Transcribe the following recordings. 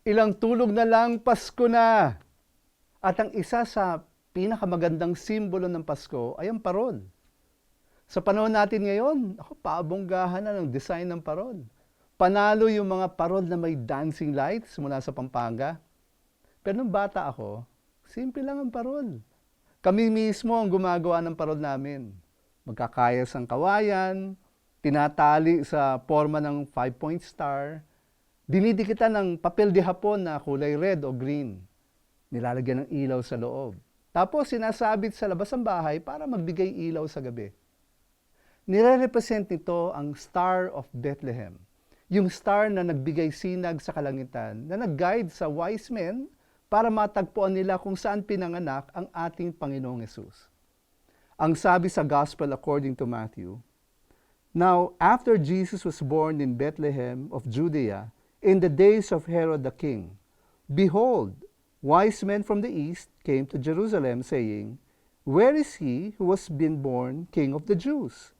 Ilang tulog na lang, Pasko na. At ang isa sa pinakamagandang simbolo ng Pasko ay ang paron. Sa panahon natin ngayon, ako, paabonggahan na ng design ng paron. Panalo yung mga paron na may dancing lights mula sa Pampanga. Pero nung bata ako, simple lang ang paron. Kami mismo ang gumagawa ng paron namin. Magkakayas ang kawayan, tinatali sa forma ng five-point star, dinidikitan ng papel de hapon na kulay red o green. Nilalagyan ng ilaw sa loob. Tapos sinasabit sa labas ng bahay para magbigay ilaw sa gabi. Nire-represent nito ang Star of Bethlehem, yung star na nagbigay sinag sa kalangitan, na nag-guide sa wise men para matagpuan nila kung saan pinanganak ang ating Panginoong Yesus. Ang sabi sa Gospel according to Matthew, Now, after Jesus was born in Bethlehem of Judea, in the days of Herod the king, behold, wise men from the east came to Jerusalem, saying, Where is he who was been born King of the Jews?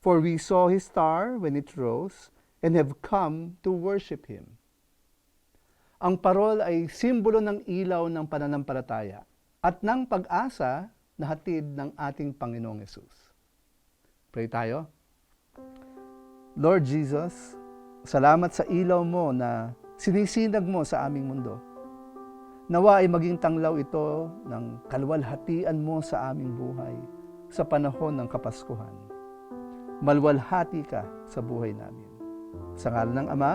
For we saw his star when it rose, and have come to worship him. Ang parol ay simbolo ng ilaw ng pananampalataya at ng pag-asa na hatid ng ating Panginoong Yesus. Pray tayo. Lord Jesus, salamat sa ilaw mo na sinisinag mo sa aming mundo. Nawa ay maging tanglaw ito ng kalwalhatian mo sa aming buhay sa panahon ng Kapaskuhan. Malwalhati ka sa buhay namin. Sa ngalan ng Ama,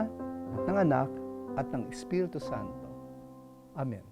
at ng Anak, at ng Espiritu Santo. Amen.